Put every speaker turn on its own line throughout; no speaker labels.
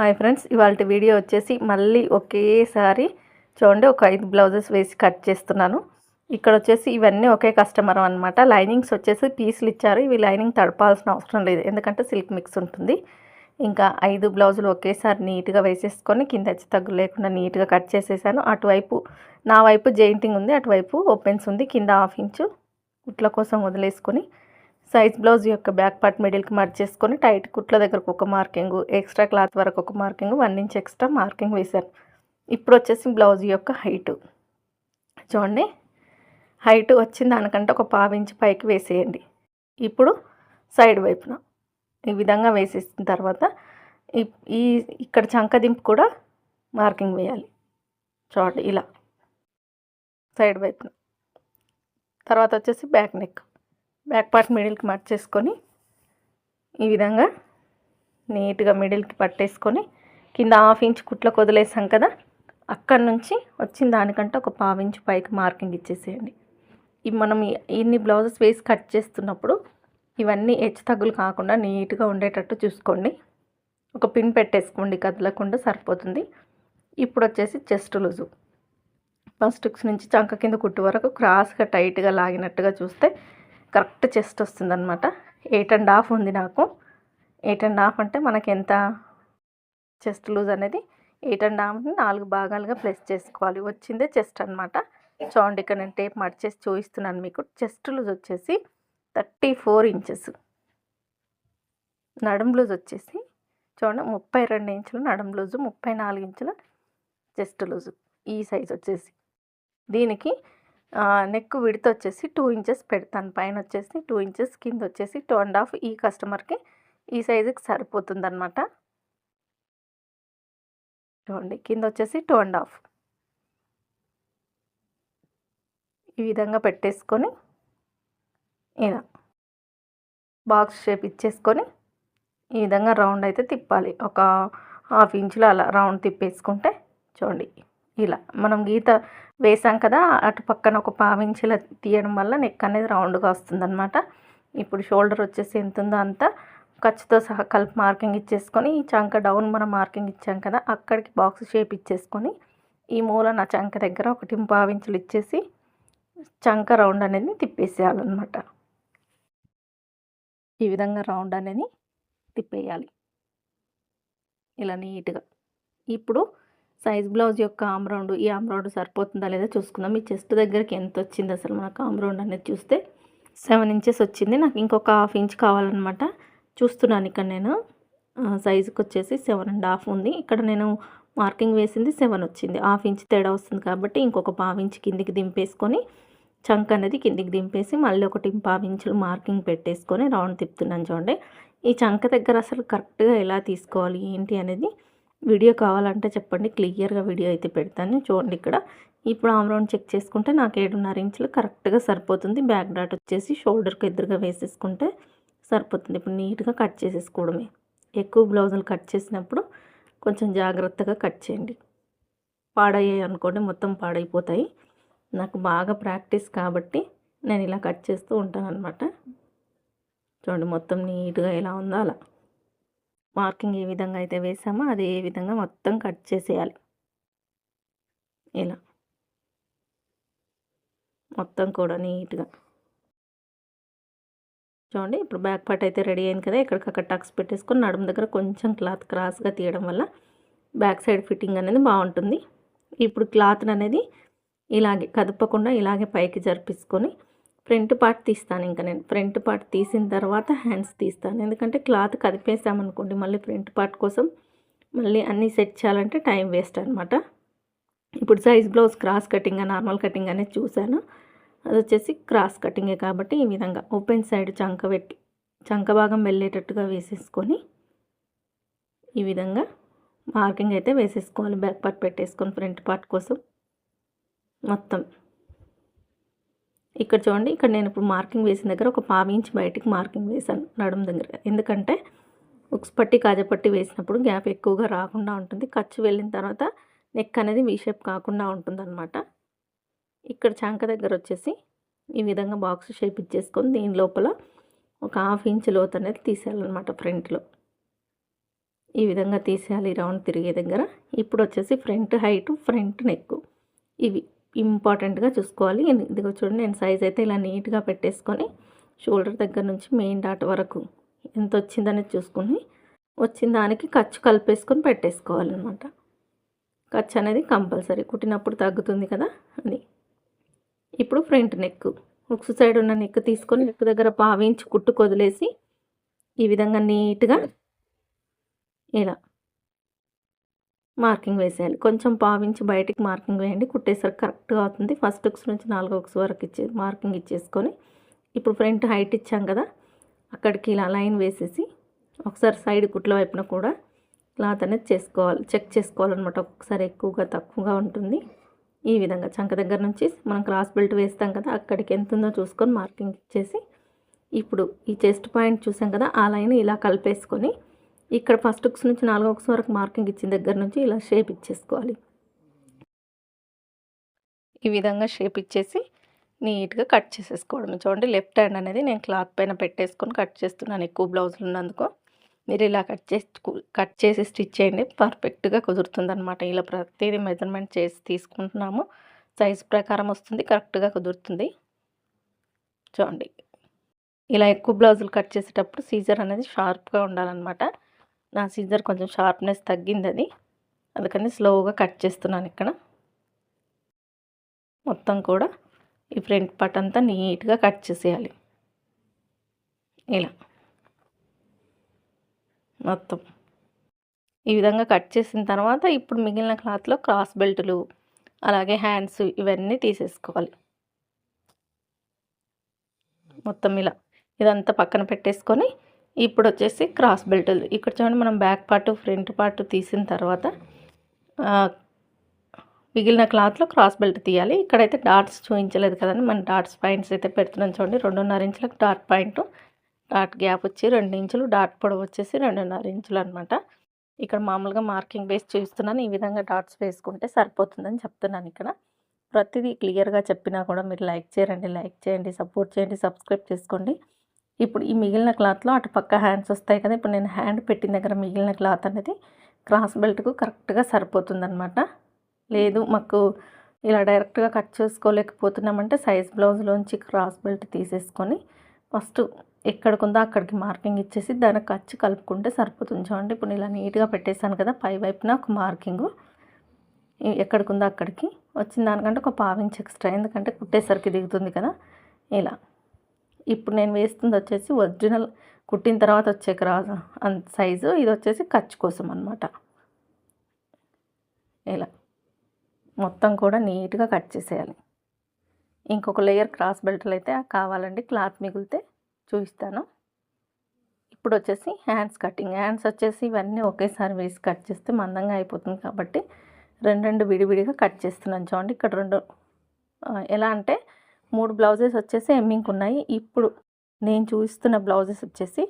Hi friends ఇవాళ video వచ్చేసి మళ్ళీ ఒకేసారి చూడండి ఒక ఐదు బ్లౌజెస్ వేసి కట్ చేస్తున్నాను. ఇక్కడ వచ్చేసి ఇవన్నీ ఒకే కస్టమర్ అనమాట లైనింగ్స్ వచ్చేసి పీసులు ఇచ్చారు. ఇవి లైనింగ్ తడపాల్సిన అవసరం లేదు. ఎందుకంటే సిల్క్ మిక్స్ ఉంటుంది. ఇంకా ఐదు బ్లౌజులు ఒకేసారి నీట్గా వేసేసుకొని కింద వచ్చి తగ్గు లేకుండా నీట్గా కట్ చేసేసాను. అటువైపు నా వైపు జెయింటింగ్ ఉంది అటువైపు ఓపెన్స్ ఉంది. కింద హాఫ్ ఇంచు కుట్ల కోసం వదిలేసుకొని సైజ్ బ్లౌజ్ యొక్క బ్యాక్ పార్ట్ మిడిల్కి మర్చ్ చేసుకొని టైట్ కుట్ల దగ్గరకు ఒక మార్కింగ్ ఎక్స్ట్రా క్లాత్ వరకు ఒక marking one inch extra marking వేశాను. ఇప్పుడు వచ్చేసి బ్లౌజ్ యొక్క హైటు. చూడండి హైట్ వచ్చిన దానికంటే ఒక పావు ఇంచ్ పైకి వేసేయండి. ఇప్పుడు సైడ్ వైపున ఈ విధంగా వేసేసిన తర్వాత ఈ ఇక్కడ చంకదింపు కూడా మార్కింగ్ వేయాలి. చూడండి ఇలా సైడ్ వైపున. తర్వాత వచ్చేసి బ్యాక్ నెక్. బ్యాక్ పార్ట్ మిడిల్కి మర్చేసుకొని ఈ విధంగా నీట్గా మిడిల్కి పట్టేసుకొని కింద హాఫ్ ఇంచ్ కుట్లకు వదిలేసాం కదా అక్కడి నుంచి వచ్చిన దానికంటే ఒక పావు ఇంచ్ పైకి మార్కింగ్ ఇచ్చేసేయండి. ఇవి మనం ఇన్ని బ్లౌజెస్ వేసి కట్ చేస్తున్నప్పుడు ఇవన్నీ హెచ్చు తగ్గులు కాకుండా నీట్గా ఉండేటట్టు చూసుకోండి. ఒక పిన్ పెట్టేసుకోండి కదలకుండా సరిపోతుంది. ఇప్పుడు వచ్చేసి చెస్ట్ లూజు. ఫస్ట్ నుంచి చంక కింద కుట్టు వరకు క్రాస్గా టైట్గా లాగినట్టుగా చూస్తే కరెక్ట్ చెస్ట్ వస్తుందన్నమాట. ఎయిట్ అండ్ హాఫ్ ఉంది నాకు. ఎయిట్ అండ్ హాఫ్ అంటే మనకి ఎంత చెస్ట్ లూజ్ అనేది ఎయిట్ అండ్ హాఫ్ని నాలుగు భాగాలుగా ప్లేస్ చేసుకోవాలి. వచ్చిందే చెస్ట్ అనమాట చూడండి ఇక్కడ నేను టేప్ మడిచేసి చూపిస్తున్నాను మీకు. చెస్ట్ లూజ్ వచ్చేసి థర్టీ ఫోర్ ఇంచెస్. నడుం లూజ్ వచ్చేసి చూడండి ముప్పై రెండు ఇంచులు నడుం లూజు ముప్పై నాలుగు ఇంచుల చెస్ట్ లూజు. ఈ సైజ్ వచ్చేసి దీనికి నెక్ విడత వచ్చేసి టూ ఇంచెస్ పెడతాను. పైన వచ్చేసి టూ ఇంచెస్ కింద వచ్చేసి టూ అండ్ హాఫ్ ఈ కస్టమర్కి ఈ సైజుకి సరిపోతుంది అనమాట చూడండి కింద వచ్చేసి టూ అండ్ హాఫ్ ఈ విధంగా పెట్టేసుకొని ఇలా బాక్స్ షేప్ ఇచ్చేసుకొని ఈ విధంగా రౌండ్ అయితే తిప్పాలి. ఒక హాఫ్ ఇంచులో అలా రౌండ్ తిప్పేసుకుంటే చూడండి ఇలా మనం గీత వేసాం కదా అటు పక్కన ఒక పావించిలా తీయడం వల్ల నెక్ అనేది రౌండ్గా వస్తుందన్నమాట. ఇప్పుడు షోల్డర్ వచ్చేసి ఎంత ఉందో అంత ఖర్చుతో సహా కలిపి మార్కింగ్ ఇచ్చేసుకొని ఈ చంక డౌన్ మనం మార్కింగ్ ఇచ్చాం కదా అక్కడికి బాక్స్ షేప్ ఇచ్చేసుకొని ఈ మూల నా చంక దగ్గర ఒకటి పావించులు ఇచ్చేసి చంక రౌండ్ అనేది తిప్పేసేయాలన్నమాట. ఈ విధంగా రౌండ్ అనేది తిప్పేయాలి. ఇలా నీట్గా. ఇప్పుడు సైజ్ బ్లౌజ్ యొక్క ఆమ్రౌండ్ ఈ ఆమ్రౌండ్ సరిపోతుందా లేదా చూసుకుందాం. మీ చెస్ట్ దగ్గరికి ఎంత వచ్చింది అసలు మనకు ఆమ్రౌండ్ అనేది చూస్తే? సెవెన్ ఇంచెస్ వచ్చింది. నాకు ఇంకొక హాఫ్ ఇంచ్ కావాలన్నమాట. చూస్తున్నాను ఇక్కడ నేను. సైజుకి వచ్చేసి సెవెన్ అండ్ హాఫ్ ఉంది. ఇక్కడ నేను మార్కింగ్ వేసింది సెవెన్ వచ్చింది. హాఫ్ ఇంచ్ తేడా వస్తుంది కాబట్టి ఇంకొక పావు ఇంచ్ కిందికి దింపేసుకొని చంక్ అనేది కిందికి దింపేసి మళ్ళీ ఒకటి పావు ఇంచులు మార్కింగ్ పెట్టేసుకొని రౌండ్ తిప్పుతున్నాను చూడండి. ఈ చంక దగ్గర అసలు కరెక్ట్గా ఎలా తీసుకోవాలి ఏంటి అనేది వీడియో కావాలంటే చెప్పండి. క్లియర్గా వీడియో అయితే పెడతాను. చూడండి ఇక్కడ. ఇప్పుడు ఆమ్ రౌండ్ చెక్ చేసుకుంటే నాకు ఏడున్నర ఇంచులు కరెక్ట్గా సరిపోతుంది. బ్యాక్ డాట్ వచ్చేసి షోల్డర్కి ఎదురుగా వేసేసుకుంటే సరిపోతుంది. ఇప్పుడు నీట్గా కట్ చేసేసుకోవడమే. ఎక్కువ బ్లౌజులు కట్ చేసినప్పుడు కొంచెం జాగ్రత్తగా కట్ చేయండి. పాడయ్యాయి అనుకోండి మొత్తం పాడైపోతాయి. నాకు బాగా ప్రాక్టీస్ కాబట్టి నేను ఇలా కట్ చేస్తూ ఉంటాను అనమాట చూడండి మొత్తం నీట్గా ఎలా ఉందో అలా. మార్కింగ్ ఏ విధంగా అయితే వేసామో అది ఏ విధంగా మొత్తం కట్ చేసేయాలి. ఇలా. మొత్తం కూడా నీట్గా. చూడండి ఇప్పుడు బ్యాక్ పార్ట్ అయితే రెడీ అయింది కదా ఎక్కడికక్కడ టక్స్ పెట్టేసుకొని నడుము దగ్గర కొంచెం క్లాత్ క్రాస్గా తీయడం వల్ల బ్యాక్ సైడ్ ఫిట్టింగ్ అనేది బాగుంటుంది. ఇప్పుడు క్లాత్ అనేది ఇలాగే కదపకుండా ఇలాగే పైకి జరిపించుకొని ఫ్రంట్ పార్ట్ తీస్తాను ఇంకా నేను. ఫ్రంట్ పార్ట్ తీసిన తర్వాత హ్యాండ్స్ తీస్తాను. ఎందుకంటే క్లాత్ కదిపేసామనుకోండి మళ్ళీ ఫ్రంట్ పార్ట్ కోసం మళ్ళీ అన్నీ సెట్ చేయాలంటే టైం వేస్ట్ అనమాట ఇప్పుడు size blouse cross cutting normal cutting అనేది చూశాను. అది వచ్చేసి క్రాస్ కటింగే కాబట్టి ఈ విధంగా ఓపెన్ సైడ్ చంక పెట్టి చంక భాగం వెళ్ళేటట్టుగా వేసేసుకొని ఈ విధంగా మార్కింగ్ అయితే వేసేసుకోవాలి. బ్యాక్ పార్ట్ పెట్టేసుకొని ఫ్రంట్ పార్ట్ కోసం మొత్తం. ఇక్కడ చూడండి ఇక్కడ నేను ఇప్పుడు మార్కింగ్ వేసిన దగ్గర ఒక పావు ఇంచ్ బయటికి మార్కింగ్ వేశాను నడుము దగ్గర. ఎందుకంటే ఉక్స్ పట్టి కాజపట్టి వేసినప్పుడు గ్యాప్ ఎక్కువగా రాకుండా ఉంటుంది. ఖర్చు వెళ్ళిన తర్వాత నెక్ అనేది వీ షేప్ కాకుండా ఉంటుందన్నమాట. ఇక్కడ చంక దగ్గర వచ్చేసి ఈ విధంగా బాక్స్ షేప్ ఇచ్చేసుకొని దీని లోపల ఒక హాఫ్ ఇంచ్ లోత్ అనేది తీసేయాలన్నమాట ఫ్రంట్లో ఈ విధంగా తీసేయాలి రౌండ్ తిరిగే దగ్గర. ఇప్పుడు వచ్చేసి ఫ్రంట్ హైట్ ఫ్రంట్ నెక్ ఇవి. ఇంపార్టెంట్గా చూసుకోవాలి. ఇదిగో చూడండి నేను సైజ్ అయితే ఇలా నీట్గా పెట్టేసుకొని షోల్డర్ దగ్గర నుంచి మెయిన్ డాట్ వరకు ఎంత వచ్చిందనేది చూసుకుని వచ్చిన దానికి ఖర్చు కలిపేసుకొని పెట్టేసుకోవాలన్నమాట. ఖర్చు అనేది కంపల్సరీ. కుట్టినప్పుడు తగ్గుతుంది కదా అది. ఇప్పుడు ఫ్రంట్ నెక్. ఉక్స్ సైడ్ ఉన్న నెక్ తీసుకొని నెక్ దగ్గర పావించి కుట్టు కొదిలేసి ఈ విధంగా నీట్గా ఇలా మార్కింగ్ వేసేయాలి. కొంచెం పావించి బయటికి మార్కింగ్ వేయండి. కుట్టేసరికి కరెక్ట్గా అవుతుంది. ఫస్ట్ ఉక్స్ నుంచి నాలుగో ఒక్స్ వరకు ఇచ్చే మార్కింగ్ ఇచ్చేసుకొని ఇప్పుడు ఫ్రంట్ హైట్ ఇచ్చాం కదా అక్కడికి ఇలా లైన్ వేసేసి ఒకసారి సైడ్ కుట్ల వైపున కూడా క్లాత్ అనేది చేసుకోవాలి. చెక్ చేసుకోవాలన్నమాట. ఒక్కొక్కసారి ఎక్కువగా తక్కువగా ఉంటుంది. ఈ విధంగా చంక దగ్గర నుంచి మనం క్రాస్ బెల్ట్ వేస్తాం కదా అక్కడికి ఎంత ఉందో చూసుకొని మార్కింగ్ ఇచ్చేసి ఇప్పుడు ఈ చెస్ట్ పాయింట్ చూసాం కదా ఆ లైన్ ఇలా కలిపేసుకొని ఇక్కడ ఫస్ట్ ఉక్స్ నుంచి నాలుగో ఉక్స్ వరకు మార్కింగ్ ఇచ్చిన దగ్గర నుంచి ఇలా షేప్ ఇచ్చేసుకోవాలి. ఈ విధంగా షేప్ ఇచ్చేసి నీట్గా కట్ చేసేసుకోవడం చూడండి లెఫ్ట్ హ్యాండ్ అనేది నేను క్లాత్ పైన పెట్టేసుకొని కట్ చేస్తున్నాను ఎక్కువ బ్లౌజులు ఉన్నందుకు. మీరు ఇలా కట్ చేసి కట్ చేసి స్టిచ్ చేయండి. పర్ఫెక్ట్గా కుదురుతుంది అనమాట ఇలా ప్రతిదీ మెజర్మెంట్ చేసి తీసుకుంటున్నాము. సైజ్ ప్రకారం వస్తుంది కరెక్ట్గా కుదురుతుంది. చూడండి. ఇలా ఎక్కువ బ్లౌజులు కట్ చేసేటప్పుడు సీజర్ అనేది షార్ప్గా ఉండాలన్నమాట. నా సీజర్ కొంచెం షార్ప్నెస్ తగ్గింది అది అందుకని స్లోగా కట్ చేస్తున్నాను ఇక్కడ. మొత్తం కూడా ఈ ఫ్రంట్ పార్ట్ అంతా నీట్గా కట్ చేసేయాలి. ఇలా. మొత్తం. ఈ విధంగా కట్ చేసిన తర్వాత ఇప్పుడు మిగిలిన క్లాత్లో క్రాస్ బెల్టులు అలాగే హ్యాండ్స్ ఇవన్నీ తీసేసుకోవాలి. మొత్తం ఇలా. ఇదంతా పక్కన పెట్టేసుకొని ఇప్పుడు వచ్చేసి క్రాస్ బెల్టులు. ఇక్కడ చూడండి మనం బ్యాక్ పార్ట్ ఫ్రంట్ పార్ట్ తీసిన తర్వాత మిగిలిన క్లాత్లో క్రాస్ బెల్ట్ తీయాలి. ఇక్కడైతే డాట్స్ చూపించలేదు కదండి. మనం డాట్స్ పాయింట్స్ అయితే పెడుతున్నాం చూడండి. రెండున్నర ఇంచులకు డాట్ పాయింట్. డాట్ గ్యాప్ వచ్చి రెండు ఇంచులు డాట్ పొడవు వచ్చేసి రెండున్నర ఇంచులు అనమాట ఇక్కడ మామూలుగా మార్కింగ్ బేస్ చూస్తున్నాను. ఈ విధంగా డాట్స్ వేసుకుంటే సరిపోతుందని చెప్తున్నాను ఇక్కడ. ప్రతిదీ క్లియర్గా చెప్పినా కూడా మీరు లైక్ చేయండి లైక్ చేయండి సపోర్ట్ చేయండి సబ్స్క్రైబ్ చేసుకోండి. ఇప్పుడు ఈ మిగిలిన క్లాత్లో అటు పక్క హ్యాండ్స్ వస్తాయి కదా ఇప్పుడు నేను హ్యాండ్ పెట్టిన దగ్గర మిగిలిన క్లాత్ అనేది క్రాస్ బెల్ట్కు కరెక్ట్గా సరిపోతుందనమాట లేదు మాకు ఇలా డైరెక్ట్గా కట్ చేసుకోలేకపోతున్నామంటే సైజ్ బ్లౌజ్లోంచి క్రాస్ బెల్ట్ తీసేసుకొని ఫస్ట్ ఎక్కడికి ఉందో అక్కడికి మార్కింగ్ ఇచ్చేసి దానికి ఖర్చు కలుపుకుంటే సరిపోతుంది. చూడండి ఇప్పుడు ఇలా నీట్గా పెట్టేశాను కదా పై వైపున ఒక మార్కింగు. ఎక్కడికి ఉందో అక్కడికి. వచ్చిన దానికంటే ఒక పావించి ఎక్స్ట్రా ఎందుకంటే కుట్టేసరికి దిగుతుంది కదా. ఇలా. ఇప్పుడు నేను వేస్తుంది వచ్చేసి ఒరిజినల్ కుట్టిన తర్వాత వచ్చే క్రాస్ సైజు ఇది వచ్చేసి ఖర్చు కోసం అనమాట ఇలా. మొత్తం కూడా నీట్గా కట్ చేసేయాలి. ఇంకొక లేయర్ క్రాస్ బెల్ట్లు అయితే కావాలండి క్లాత్ మిగిలితే చూపిస్తాను. ఇప్పుడు వచ్చేసి హ్యాండ్స్ కటింగ్. హ్యాండ్స్ వచ్చేసి ఇవన్నీ ఒకేసారి వేసి కట్ చేస్తే మందంగా అయిపోతుంది కాబట్టి రెండు రెండు విడివిడిగా కట్ చేస్తున్నాను చూడండి. ఇక్కడ రెండు ఎలా అంటే మూడు బ్లౌజెస్ వచ్చేసి హెమ్మింగ్ ఉన్నాయి. ఇప్పుడు నేను చూపిస్తున్న బ్లౌజెస్ వచ్చేసి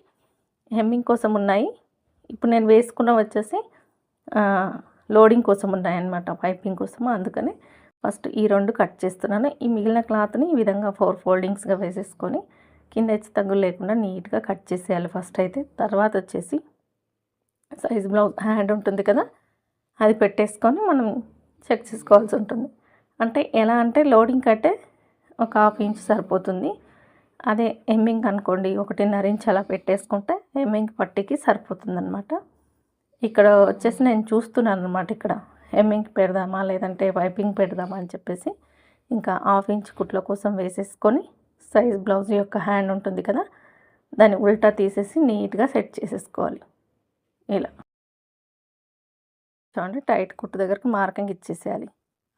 హెమ్మింగ్ కోసం ఉన్నాయి. ఇప్పుడు నేను వేసుకున్న వచ్చేసి లోడింగ్ కోసం ఉన్నాయన్నమాట. పైపింగ్ కోసం. అందుకని ఫస్ట్ ఈ రెండు కట్ చేస్తున్నాను. ఈ మిగిలిన క్లాత్ని ఈ విధంగా ఫోర్ ఫోల్డింగ్స్గా వేసేసుకొని కింద హెచ్చు తగ్గులు లేకుండా నీట్గా కట్ చేసేయాలి ఫస్ట్ అయితే. తర్వాత వచ్చేసి సైజ్ బ్లౌజ్ హ్యాండ్ ఉంటుంది కదా అది పెట్టేసుకొని మనం చెక్ చేసుకోవాల్సి ఉంటుంది. అంటే ఎలా అంటే లోడింగ్ కట్టే ఒక హాఫ్ ఇంచ్ సరిపోతుంది. అదే ఎమ్మింగ్ అనుకోండి ఒకటిన్నర ఇంచ్ అలా పెట్టేసుకుంటే ఎమ్మింగ్ పట్టికి సరిపోతుంది అనమాట ఇక్కడ వచ్చేసి నేను చూస్తున్నాను అనమాట ఇక్కడ. ఎమ్మింగ్ పెడదామా లేదంటే వైపింగ్ పెడదామా అని చెప్పేసి. ఇంకా హాఫ్ ఇంచ్ కుట్ల కోసం వేసేసుకొని సైజ్ బ్లౌజ్ యొక్క హ్యాండ్ ఉంటుంది కదా దాన్ని ఉల్టా తీసేసి నీట్గా సెట్ చేసేసుకోవాలి. ఇలా. చూడండి టైట్ కుట్టు దగ్గరకు మార్కింగ్ ఇచ్చేసేయాలి.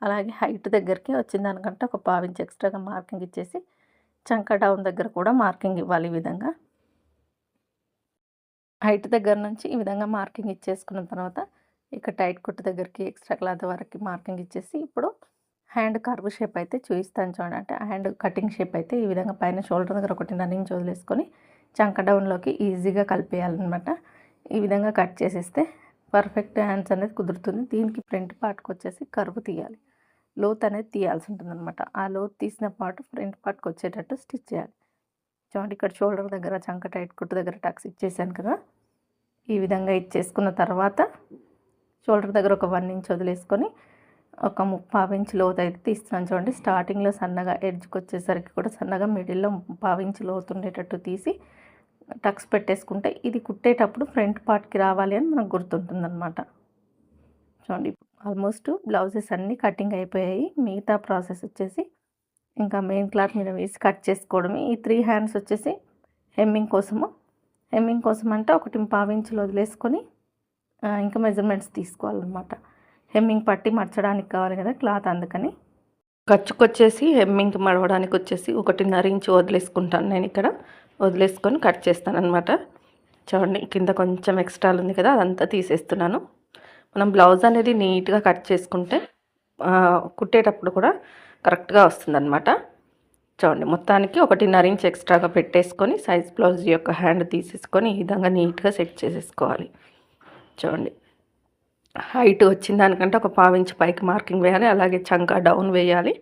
అలాగే హైట్ దగ్గరికి వచ్చిన దానికంటే ఒక పావించి ఎక్స్ట్రాగా మార్కింగ్ ఇచ్చేసి చంక డౌన్ దగ్గర కూడా మార్కింగ్ ఇవ్వాలి ఈ విధంగా. హైట్ దగ్గర నుంచి ఈ విధంగా మార్కింగ్ ఇచ్చేసుకున్న తర్వాత ఇక టైట్ కుట్టు దగ్గరికి ఎక్స్ట్రా క్లాత్ వరకు మార్కింగ్ ఇచ్చేసి ఇప్పుడు హ్యాండ్ కర్వ్ షేప్ అయితే చూపిస్తాను చూడండి. అంటే హ్యాండ్ కటింగ్ షేప్ అయితే ఈ విధంగా పైన షోల్డర్ దగ్గర ఒకటి రన్నింగ్ వదిలేసుకొని చంక డౌన్లోకి ఈజీగా కలిపేయాలన్నమాట. ఈ విధంగా కట్ చేసేస్తే పర్ఫెక్ట్ హ్యాండ్స్ అనేది కుదురుతుంది. దీనికి ఫ్రంట్ పార్ట్కి వచ్చేసి కర్వ్ తీయాలి. లోత్ అనేది తీయాల్సి ఉంటుంది అనమాట ఆ లోత్ తీసిన పార్ట్ ఫ్రంట్ పార్ట్కి వచ్చేటట్టు స్టిచ్ చేయాలి. చూడండి ఇక్కడ షోల్డర్ దగ్గర చంక టైట్ కుట్టు దగ్గర టక్స్ ఇచ్చేసాను కదా. ఈ విధంగా ఇచ్చేసుకున్న తర్వాత షోల్డర్ దగ్గర ఒక వన్ ఇంచ్ వదిలేసుకొని ఒక ముప్పావు ఇంచ్ లోతు అయితే తీస్తున్నాను చూడండి. స్టార్టింగ్లో సన్నగా ఎడ్జ్కి వచ్చేసరికి కూడా సన్నగా మిడిల్లో ముప్పావు ఇంచ్ లోతు ఉండేటట్టు తీసి టక్స్ పెట్టేసుకుంటే ఇది కుట్టేటప్పుడు ఫ్రంట్ పార్ట్కి రావాలి అని మనకు గుర్తుంటుంది అనమాట చూడండి ఆల్మోస్ట్ బ్లౌజెస్ అన్నీ కటింగ్ అయిపోయాయి. మిగతా ప్రాసెస్ వచ్చేసి ఇంకా మెయిన్ క్లాత్ మీద వేసి కట్ చేసుకోవడమే. ఈ త్రీ హ్యాండ్స్ వచ్చేసి హెమ్మింగ్ కోసము. హెమ్మింగ్ కోసం అంటే ఒకటి పావించులు వదిలేసుకొని ఇంకా మెజర్మెంట్స్ తీసుకోవాలన్నమాట. హెమ్మింగ్ పట్టి మర్చడానికి కావాలి కదా క్లాత్ అందుకని. ఖర్చుకొచ్చేసి హెమ్మింగ్ మడవడానికి వచ్చేసి ఒకటిన్నర ఇంచు వదిలేసుకుంటాను నేను ఇక్కడ. వదిలేసుకొని కట్ చేస్తాను అనమాట చూడండి కింద కొంచెం ఎక్స్ట్రా ఉంది కదా అదంతా తీసేస్తున్నాను. మనం బ్లౌజ్ అనేది నీట్గా కట్ చేసుకుంటే కుట్టేటప్పుడు కూడా కరెక్ట్గా వస్తుందన్నమాట. చూడండి మొత్తానికి ఒకటిన్నర ఇంచ్ ఎక్స్ట్రాగా పెట్టేసుకొని సైజ్ బ్లౌజ్ యొక్క హ్యాండ్ తీసేసుకొని ఈ విధంగా నీట్గా సెట్ చేసేసుకోవాలి. చూడండి హైట్ వచ్చిన దానికంటే ఒక పావించి పైకి మార్కింగ్ వేయాలి అలాగే చంక డౌన్ వేయాలి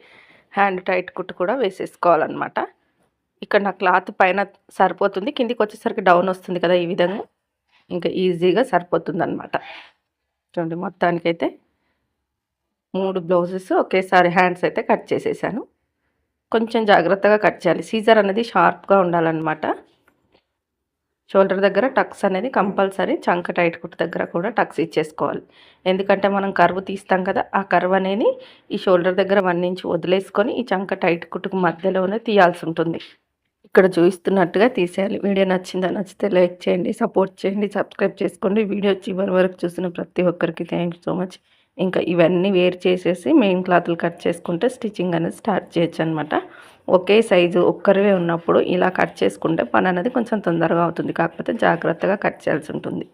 హ్యాండ్ టైట్ కుట్టు కూడా వేసేసుకోవాలన్నమాట. ఇక్కడ నా క్లాత్ పైన సరిపోతుంది కిందికి వచ్చేసరికి డౌన్ వస్తుంది కదా ఈ విధంగా. ఇంకా ఈజీగా సరిపోతుంది అనమాట చూడండి మొత్తానికైతే మూడు బ్లౌజెస్ ఒకేసారి హ్యాండ్స్ అయితే కట్ చేసేసాను. కొంచెం జాగ్రత్తగా కట్ చేయాలి. సీజర్ అనేది షార్ప్గా ఉండాలన్నమాట. షోల్డర్ దగ్గర టక్స్ అనేది కంపల్సరీ చంక టైట్ కుట్టు దగ్గర కూడా టక్స్ ఇచ్చేసుకోవాలి. ఎందుకంటే మనం కర్వ్ తీస్తాం కదా ఆ కర్వ్ అనేది ఈ షోల్డర్ దగ్గర వన్ ఇంచ్ వదిలేసుకొని ఈ చంక టైట్ కుట్టుకు మధ్యలోనే తీయాల్సి ఉంటుంది. ఇక్కడ చూపిస్తున్నట్టుగా తీసేయాలి. వీడియో నచ్చిందా నచ్చితే లైక్ చేయండి సపోర్ట్ చేయండి సబ్స్క్రైబ్ చేసుకోండి. వీడియో చివరి వరకు చూసిన ప్రతి ఒక్కరికి థ్యాంక్ సో మచ్. ఇంకా ఇవన్నీ వేరు చేసేసి మెయిన్ క్లాత్లు కట్ చేసుకుంటే స్టిచ్చింగ్ అనేది స్టార్ట్ చేయొచ్చు అనమాట ఒకే సైజు ఒక్కరివే ఉన్నప్పుడు ఇలా కట్ చేసుకుంటే పని అనేది కొంచెం తొందరగా అవుతుంది. కాకపోతే జాగ్రత్తగా కట్ చేయాల్సి ఉంటుంది.